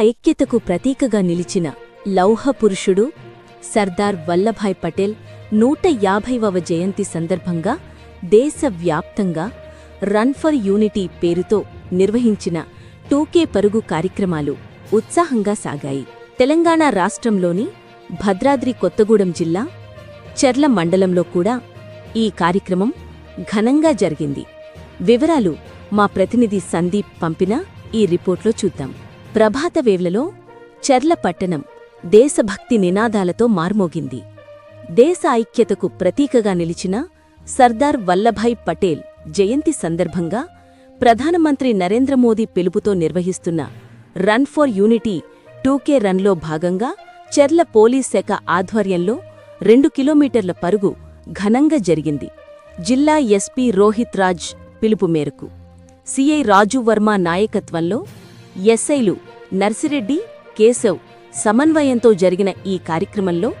ఐక్యతకు ప్రతీకగా నిలిచిన లౌహ పురుషుడు సర్దార్ వల్లభాయ్ పటేల్ నూట యాభైవ జయంతి సందర్భంగా దేశవ్యాప్తంగా రన్ ఫర్ యూనిటీ పేరుతో నిర్వహించిన టూకే పరుగు కార్యక్రమాలు ఉత్సాహంగా సాగాయి. తెలంగాణ రాష్ట్రంలోని భద్రాద్రి కొత్తగూడెం జిల్లా చెర్ల మండలంలో కూడా ఈ కార్యక్రమం ఘనంగా జరిగింది. వివరాలు మా ప్రతినిధి సందీప్ పంపిన ఈ రిపోర్ట్లో చూద్దాం. ప్రభాత వేవ్లలో చెర్ల పట్టణం దేశభక్తి నినాదాలతో మార్మోగింది. దేశ ఐక్యతకు ప్రతీకగా నిలిచిన సర్దార్ వల్లభాయ్ పటేల్ జయంతి సందర్భంగా ప్రధానమంత్రి నరేంద్ర మోదీ పిలుపుతో నిర్వహిస్తున్న రన్ ఫర్ యూనిటీ టూకే రన్లో భాగంగా చెర్ల పోలీస్ శాఖ ఆధ్వర్యంలో రెండు కిలోమీటర్ల పరుగు ఘనంగా జరిగింది. జిల్లా ఎస్పీ రోహిత్ రాజ్ పిలుపు మేరకు. సిఐ రాజు వర్మ నాయకత్వంలో ఎస్ఐలు నర్సిరెడ్డి కేశవ్ సమన్వయంతో జరిగిన ఈ కార్యక్రమంలో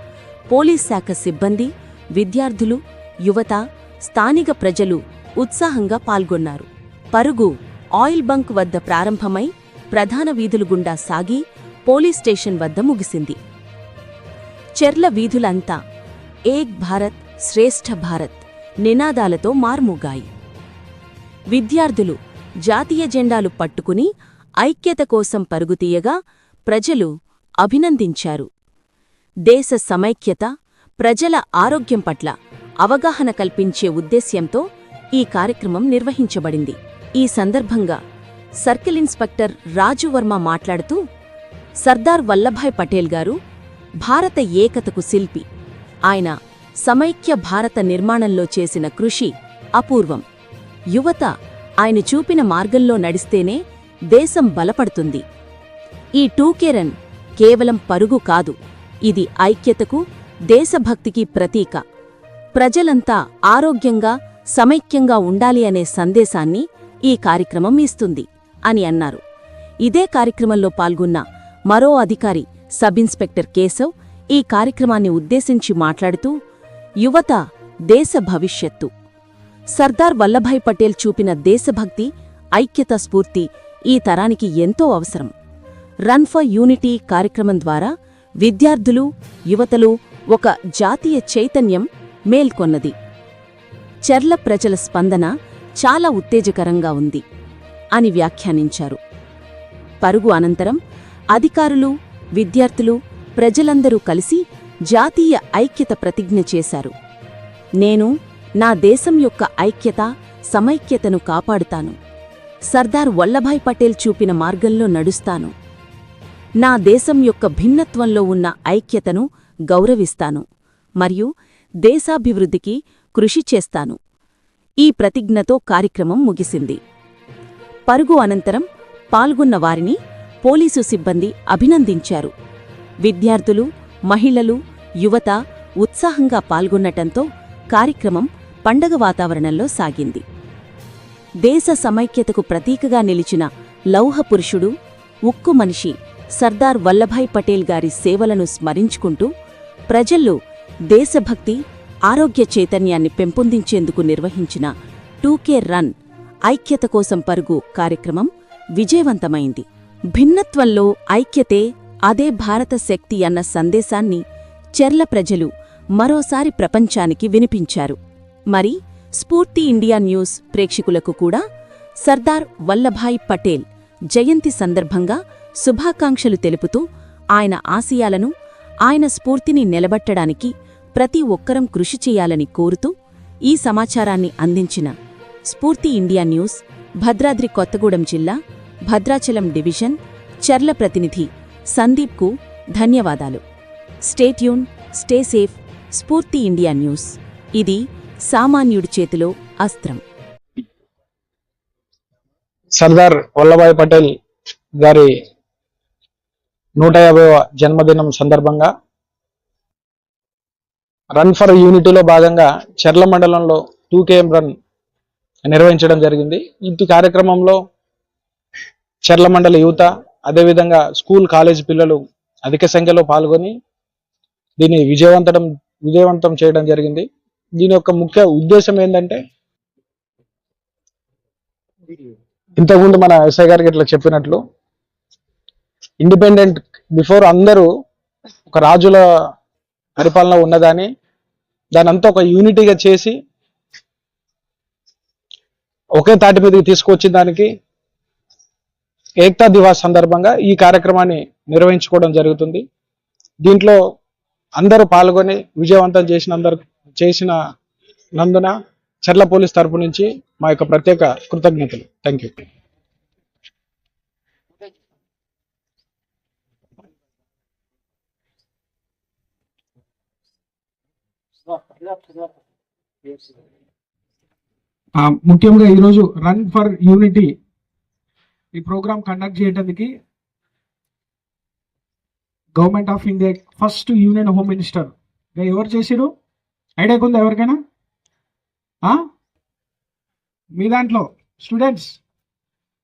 పోలీస్ శాఖ సిబ్బంది విద్యార్థులు యువత స్థానిక ప్రజలు ఉత్సాహంగా పాల్గొన్నారు. పరుగు ఆయిల్ బంక్ వద్ద ప్రారంభమై ప్రధాన వీధులు గుండా సాగి పోలీస్ స్టేషన్ వద్ద ముగిసింది. చెర్ల వీధులంతా ఏక్ భారత్ శ్రేష్ఠ భారత్ నినాదాలతో మార్మోగాయి. విద్యార్థులు జాతీయ జెండాలు పట్టుకుని ఐక్యత కోసం పరుగుతీయగా ప్రజలు అభినందించారు. దేశ సమైక్యత ప్రజల ఆరోగ్యం పట్ల అవగాహన కల్పించే ఉద్దేశ్యంతో ఈ కార్యక్రమం నిర్వహించబడింది. ఈ సందర్భంగా సర్కిల్ ఇన్స్పెక్టర్ రాజువర్మ మాట్లాడుతూ సర్దార్ వల్లభాయ్ పటేల్ గారు భారత ఏకతకు శిల్పి. ఆయన సమైక్య భారత నిర్మాణంలో చేసిన కృషి అపూర్వం. యువత ఆయన చూపిన మార్గంలో నడిస్తేనే దేశం బలపడుతుంది. ఈ టూకెరన్ కేవలం పరుగు కాదు ఇది ఐక్యతకు దేశభక్తికి ప్రతీక. ప్రజలంతా ఆరోగ్యంగా సమైక్యంగా ఉండాలి అనే సందేశాన్ని ఈ కార్యక్రమం ఇస్తుంది అని అన్నారు. ఇదే కార్యక్రమంలో పాల్గొన్న మరో అధికారి సబ్ ఇన్స్పెక్టర్ కేశవ్ ఈ కార్యక్రమాన్ని ఉద్దేశించి మాట్లాడుతూ యువత దేశ భవిష్యత్తు. సర్దార్ వల్లభాయ్ పటేల్ చూపిన దేశభక్తి ఐక్యత స్ఫూర్తి ఈ తరానికి ఎంతో అవసరం. రన్ ఫర్ యూనిటీ కార్యక్రమం ద్వారా విద్యార్థులు యువతలు ఒక జాతీయ చైతన్యం మేల్కొన్నది. చెర్ల ప్రజల స్పందన చాలా ఉత్తేజకరంగా ఉంది అని వ్యాఖ్యానించారు. పరుగు అనంతరం అధికారులు విద్యార్థులు ప్రజలందరూ కలిసి జాతీయ ఐక్యత ప్రతిజ్ఞ చేశారు. నేను నా దేశం యొక్క ఐక్యత సమైక్యతను కాపాడుతాను. సర్దార్ వల్లభాయ్ పటేల్ చూపిన మార్గంలో నడుస్తాను. నా దేశం యొక్క భిన్నత్వంలో ఉన్న ఐక్యతను గౌరవిస్తాను. మరియు దేశాభివృద్ధికి కృషి చేస్తాను. ఈ ప్రతిజ్ఞతో కార్యక్రమం ముగిసింది. పరుగు అనంతరం పాల్గొన్న వారిని పోలీసు సిబ్బంది అభినందించారు. విద్యార్థులు మహిళలు యువత ఉత్సాహంగా పాల్గొనటంతో కార్యక్రమం పండగ వాతావరణంలో సాగింది. దేశ సమైక్యతకు ప్రతీకగా నిలిచిన లౌహ పురుషుడు ఉక్కు మనిషి సర్దార్ వల్లభాయ్ పటేల్ గారి సేవలను స్మరించుకుంటూ ప్రజల్లో దేశభక్తి ఆరోగ్య చైతన్యాన్ని పెంపొందించేందుకు నిర్వహించిన టూకే రన్ ఐక్యత కోసం పరుగు కార్యక్రమం విజయవంతమైంది. భిన్నత్వంలో ఐక్యతే అదే భారత శక్తి అన్న సందేశాన్ని చెర్ల ప్రజలు మరోసారి ప్రపంచానికి వినిపించారు. మరి స్ఫూర్తి ఇండియా న్యూస్ ప్రేక్షకులకు కూడా సర్దార్ వల్లభాయ్ పటేల్ జయంతి సందర్భంగా శుభాకాంక్షలు తెలుపుతూ ఆయన ఆశయాలను ఆయన స్ఫూర్తిని నిలబట్టడానికి ప్రతి ఒక్కరం కృషి చేయాలని కోరుతూ ఈ సమాచారాన్ని అందించిన స్ఫూర్తి ఇండియా న్యూస్ భద్రాద్రి కొత్తగూడెం జిల్లా భద్రాచలం డివిజన్ చర్ల ప్రతినిధి సందీప్కు ధన్యవాదాలు. Stay tuned stay safe Spoorthi India news. ఇది సామాన్యుడి చేతిలో అస్త్రం. సర్దార్ వల్లభాయ్ పటేల్ గారి నూట యాభైవ జన్మదినం సందర్భంగా రన్ ఫర్ యూనిటీలో భాగంగా చెర్ల మండలంలో టూ కేఎం రన్ నిర్వహించడం జరిగింది. ఇంటి కార్యక్రమంలో చెర్ల మండల యువత అదేవిధంగా స్కూల్ కాలేజ్ పిల్లలు అధిక సంఖ్యలో పాల్గొని దీన్ని విజయవంతం విజయవంతం చేయడం జరిగింది. దీని యొక్క ముఖ్య ఉద్దేశం ఏంటంటే ఇంతకుముందు మన ఎస్ఐ గారికి ఇట్లా చెప్పినట్లు ఇండిపెండెంట్ బిఫోర్ అందరూ ఒక రాజుల పరిపాలన ఉన్నదాని దాని అంతా ఒక యూనిటీగా చేసి ఒకే తాటి మీదకి తీసుకొచ్చిన దానికి ఏక్తా దివాస్ సందర్భంగా ఈ కార్యక్రమాన్ని నిర్వహించుకోవడం జరుగుతుంది. దీంట్లో అందరూ పాల్గొని విజయవంతం చేసిన అందరు చేసిన నందున చర్ల పోలీస్ తరపు నుంచి మా యొక్క ప్రత్యేక కృతజ్ఞతలు. థ్యాంక్ యూ ముఖ్యంగా ఈరోజు రన్ ఫర్ యూనిటీ ఈ ప్రోగ్రామ్ కండక్ట్ చేయడానికి government of India first union home minister ఎవరు చేసిరు ఐడియా ఉందా ఎవరికైనా? మీ దాంట్లో స్టూడెంట్స్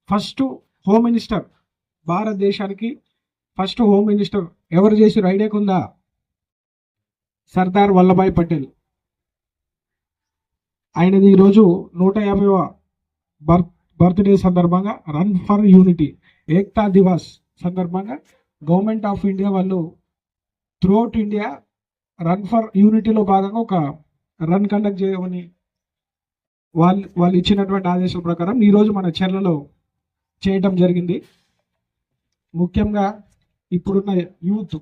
ఫస్ట్ హోమ్ మినిస్టర్ భారతదేశానికి ఫస్ట్ హోమ్ మినిస్టర్ ఎవరు చేసారు ఐడియాకు ఉందా? సర్దార్ వల్లభాయ్ పటేల్. ఆయనది ఈరోజు నూట యాభైవ బర్త్ బర్త్డే సందర్భంగా run for unity Ekta Divas సందర్భంగా గవర్నమెంట్ ఆఫ్ ఇండియా వాళ్ళు త్రూఅవుట్ ఇండియా రన్ ఫర్ యూనిటీలో భాగంగా ఒక రన్ కండక్ట్ చేయమని వాళ్ళు వాళ్ళు ఇచ్చినటువంటి ఆదేశాల ప్రకారం ఈరోజు మన చర్లలో చేయటం జరిగింది. ముఖ్యంగా ఇప్పుడున్న యూత్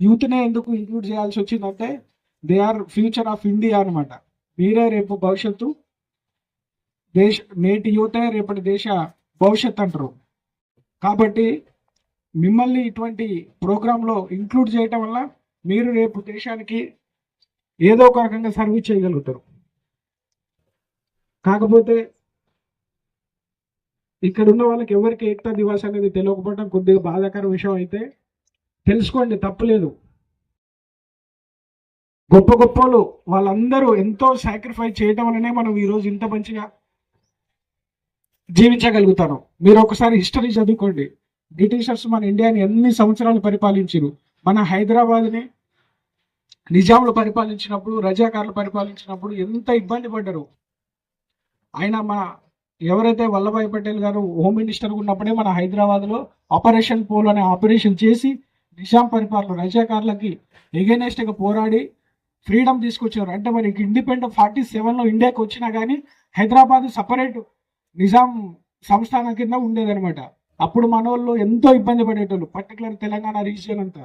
యూత్నే ఎందుకు ఇంక్లూడ్ చేయాల్సి వచ్చిందంటే they are future of India అన్నమాట. మీరే రేపు భవిష్యత్తు దేశ నేటి యువతే రేపటి దేశ భవిష్యత్ అంటారు. కాబట్టి మిమ్మల్ని ఇటువంటి ప్రోగ్రాంలో ఇంక్లూడ్ చేయటం వల్ల మీరు రేపు దేశానికి ఏదో ఒక రకంగా సర్వీస్ చేయగలుగుతారు. కాకపోతే ఇక్కడ ఉన్న వాళ్ళకి ఎవరికి ఏకతా దివాస్ అనేది తెలియకపోవడం కొద్దిగా బాధాకర విషయం అయితే తెలుసుకోండి తప్పులేదు. గొప్ప గొప్పలు వాళ్ళందరూ ఎంతో సాక్రిఫైస్ చేయడం వల్లనే మనం ఈరోజు ఇంత మంచిగా జీవించగలుగుతాను మీరు ఒకసారి హిస్టరీ చదువుకోండి. బ్రిటిషర్స్ మన ఇండియాని ఎన్ని సంవత్సరాలు పరిపాలించారు మన హైదరాబాద్ని నిజాములు పరిపాలించినప్పుడు రజాకారులు పరిపాలించినప్పుడు ఎంత ఇబ్బంది పడ్డారు. ఆయన మన ఎవరైతే వల్లభాయ్ పటేల్ గారు హోమ్ మినిస్టర్ ఉన్నప్పుడే మన హైదరాబాద్లో ఆపరేషన్ పోల్ అనే ఆపరేషన్ చేసి నిజాం పరిపాలన రజాకారులకి ఎగెనెస్ట్గా పోరాడి ఫ్రీడమ్ తీసుకొచ్చారు. అంటే మరి ఇండిపెండెంట్ ఫార్టీ సెవెన్లో ఇండియాకి వచ్చినా కానీ హైదరాబాద్ సపరేట్ నిజాం సంస్థానం కింద ఉండేదనమాట అప్పుడు మన వాళ్ళు ఎంతో ఇబ్బంది పడేటోళ్ళు పర్టికులర్ తెలంగాణ రీజియన్ అంతా.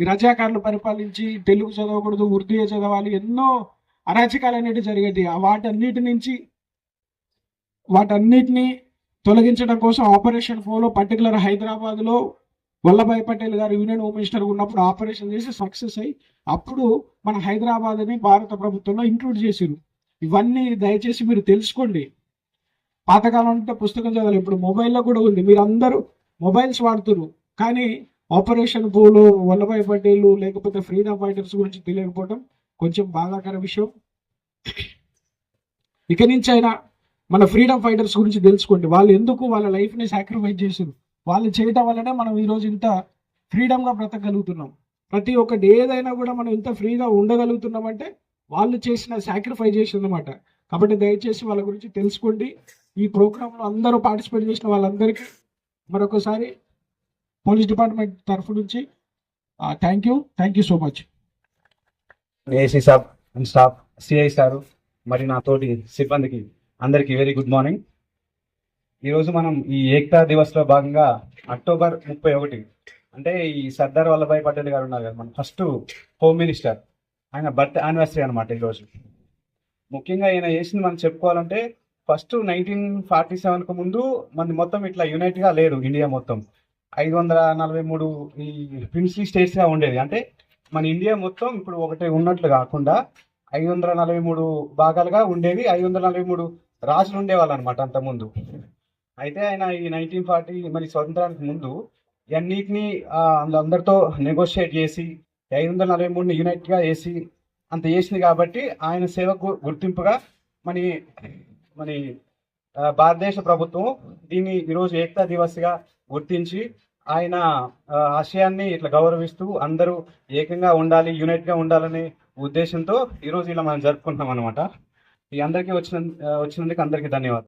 ఈ రజాకారులు పరిపాలించి తెలుగు చదవకూడదు ఉర్దూ చదవాలి ఎన్నో అరాచకాలు అనేవి జరిగేవి ఆ వాటన్నిటి నుంచి వాటన్నిటిని తొలగించడం కోసం ఆపరేషన్ ఫోలో పర్టికులర్ హైదరాబాద్లో Vallabhbhai Patel garu union home minister ఉన్నప్పుడు ఆపరేషన్ చేసి సక్సెస్ అయ్యి అప్పుడు మన హైదరాబాద్ని భారత ప్రభుత్వంలో ఇంక్లూడ్ చేసిరు ఇవన్నీ దయచేసి మీరు తెలుసుకోండి. పాతకాలం అంటే పుస్తకం చదవాలి ఇప్పుడు మొబైల్లో కూడా ఉంది. మీరు అందరూ మొబైల్స్ వాడుతున్నారు కానీ ఆపరేషన్ పోలో వల్లభాయ్ పటేలు లేకపోతే ఫ్రీడమ్ ఫైటర్స్ గురించి తెలియకపోవడం కొంచెం బాధాకర విషయం. ఇక నుంచి అయినా మన ఫ్రీడమ్ ఫైటర్స్ గురించి తెలుసుకోండి. వాళ్ళు ఎందుకు వాళ్ళ లైఫ్ని సాక్రిఫైస్ చేశారు? వాళ్ళు చేయటం వల్లనే మనం ఈరోజు ఇంత ఫ్రీడమ్గా బ్రతకగలుగుతున్నాం. ప్రతి ఒక్కటి ఏదైనా కూడా మనం ఇంత ఫ్రీగా ఉండగలుగుతున్నామంటే వాళ్ళు చేసిన సాక్రిఫైస్ చేసిందన్నమాట. కాబట్టి దయచేసి వాళ్ళ గురించి తెలుసుకోండి. ఈ ప్రోగ్రాంలో అందరూ పార్టిసిపేట్ చేసిన వాళ్ళందరికీ మరొకసారి పోలీస్ డిపార్ట్మెంట్ తరఫు నుంచి thank you thank you so much AC saab and staff CI sir మరి నా తోటి సిబ్బందికి అందరికీ వెరీ గుడ్ మార్నింగ్ ఈరోజు మనం ఈ ఏక్తా దివస్లో భాగంగా అక్టోబర్ ముప్పై ఒకటి అంటే ఈ సర్దార్ వల్లభాయ్ పటేల్ గారు ఉన్నారు కదా మన ఫస్ట్ హోమ్ మినిస్టర్ ఆయన బర్త్ యానివర్సరీ అనమాట ఈరోజు ముఖ్యంగా ఈయన చేసింది మనం చెప్పుకోవాలంటే ఫస్ట్ నైన్టీన్ ఫార్టీ సెవెన్కు ముందు మన మొత్తం ఇట్లా యునైట్గా లేదు ఇండియా మొత్తం. ఐదు వందల నలభై మూడు ఈ ప్రిన్స్లీ స్టేట్స్గా ఉండేది. అంటే మన ఇండియా మొత్తం ఇప్పుడు ఒకటి ఉన్నట్లు కాకుండా ఐదు వందల నలభై మూడు భాగాలుగా ఉండేవి. ఐదు వందల నలభై మూడు రాజులు ఉండేవాళ్ళు అనమాట అంతకుముందు. అయితే ఆయన ఈ నైన్టీన్ ఫార్టీ మరి స్వతంత్రానికి ముందు ఇవన్నిటిని అందరితో నెగోషియేట్ చేసి ఐదు వందల నలభై మూడుని యూనైట్గా చేసి అంత చేసింది కాబట్టి ఆయన సేవకు గుర్తింపుగా మన మన భారతదేశ ప్రభుత్వం దీన్ని ఈరోజు ఏకతా దివస్గా గుర్తించి ఆయన ఆశయాన్ని ఇట్లా గౌరవిస్తూ అందరూ ఏకంగా ఉండాలి యూనైట్గా ఉండాలనే ఉద్దేశంతో ఈరోజు ఇలా మనం జరుపుకుంటున్నాం అనమాట ఈ అందరికీ వచ్చిన వచ్చినందుకు అందరికీ ధన్యవాదాలు.